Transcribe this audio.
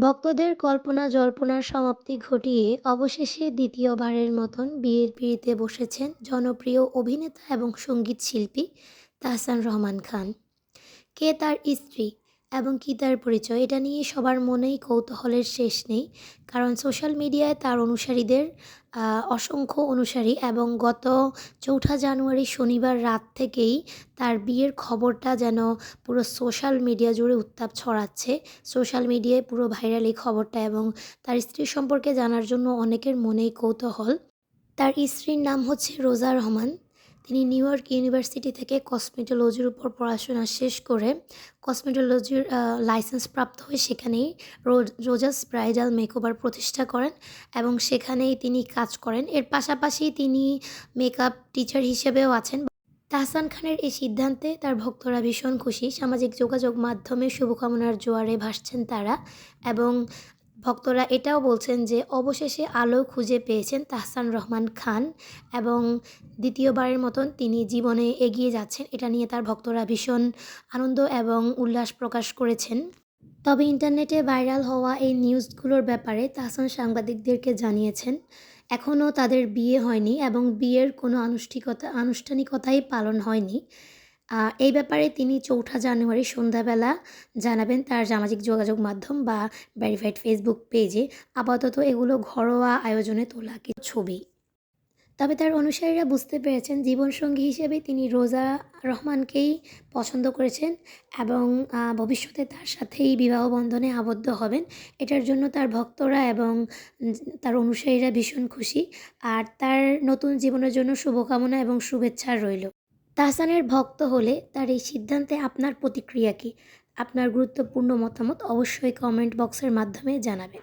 ভক্তদের কল্পনা জল্পনার সমাপ্তি ঘটিয়ে অবশেষে দ্বিতীয়বারের মতন বিয়ের পিড়িতে বসেছেন জনপ্রিয় অভিনেতা এবং সংগীত শিল্পী তাহসান রহমান খান। কে তার স্ত্রী? এবং কী তার পরিচয়, এটা নিয়ে সবার মনেই কৌতূহলের শেষ নেই। কারণ সোশ্যাল মিডিয়ায় তার অনুসারীদের অসংখ্য অনুসারী এবং গত চৌঠা জানুয়ারি শনিবার রাত থেকেই তার বিয়ের খবরটা যেন পুরো সোশ্যাল মিডিয়া জুড়ে উত্তাপ ছড়াচ্ছে। সোশ্যাল মিডিয়ায় পুরো ভাইরাল এই খবরটা এবং তার স্ত্রী সম্পর্কে জানার জন্য অনেকের মনেই কৌতূহল। তার স্ত্রীর নাম হচ্ছে রোজা রহমান। তিনি নিউ ইয়র্ক ইউনিভার্সিটি থেকে কসমেটোলজির উপর পড়াশোনা শেষ করে কসমেটোলজির লাইসেন্স প্রাপ্ত হয়ে সেখানেই রোজাস ব্রাইডাল মেকওভার প্রতিষ্ঠা করেন এবং সেখানেই তিনি কাজ করেন। এর পাশাপাশি তিনি মেকআপ টিচার হিসেবেও আছেন। তাহসান খানের এই সিদ্ধান্তে তার ভক্তরা ভীষণ খুশি। সামাজিক যোগাযোগ মাধ্যমে শুভকামনার জোয়ারে ভাসছেন তারা এবং ভক্তরা এটাও বলছেন যে অবশেষে আলো খুঁজে পেয়েছেন তাহসান রহমান খান এবং দ্বিতীয়বারের মতন তিনি জীবনে এগিয়ে যাচ্ছেন। এটা নিয়ে তার ভক্তরা ভীষণ আনন্দ এবং উল্লাস প্রকাশ করেছেন। তবে ইন্টারনেটে ভাইরাল হওয়া এই নিউজগুলোর ব্যাপারে তাহসান সাংবাদিকদেরকে জানিয়েছেন, এখনও তাদের বিয়ে হয়নি এবং বিয়ের কোনো আনুষ্ঠানিকতা আনুষ্ঠানিকতাই পালন হয়নি। এই ব্যাপারে তিনি চৌঠা জানুয়ারি সন্ধ্যাবেলা জানাবেন তার সামাজিক যোগাযোগ মাধ্যম বা ভেরিফাইড ফেসবুক পেজে। আপাতত এগুলো ঘরোয়া আয়োজনে তোলা কিছু ছবি। তবে তার অনুসারীরা বুঝতে পেরেছেন, জীবনসঙ্গী হিসেবে তিনি রোজা রহমানকেই পছন্দ করেছেন এবং ভবিষ্যতে তার সাথেই বিবাহ বন্ধনে আবদ্ধ হবেন। এটার জন্য তার ভক্তরা এবং তার অনুসারীরা ভীষণ খুশি। আর তার নতুন জীবনের জন্য শুভকামনা এবং শুভেচ্ছা রইল। তাহসানের ভক্ত হলে তার এই সিদ্ধান্তে আপনার প্রতিক্রিয়া কী? আপনার গুরুত্বপূর্ণ মতামত অবশ্যই কমেন্ট বক্সের মাধ্যমে জানাবেন।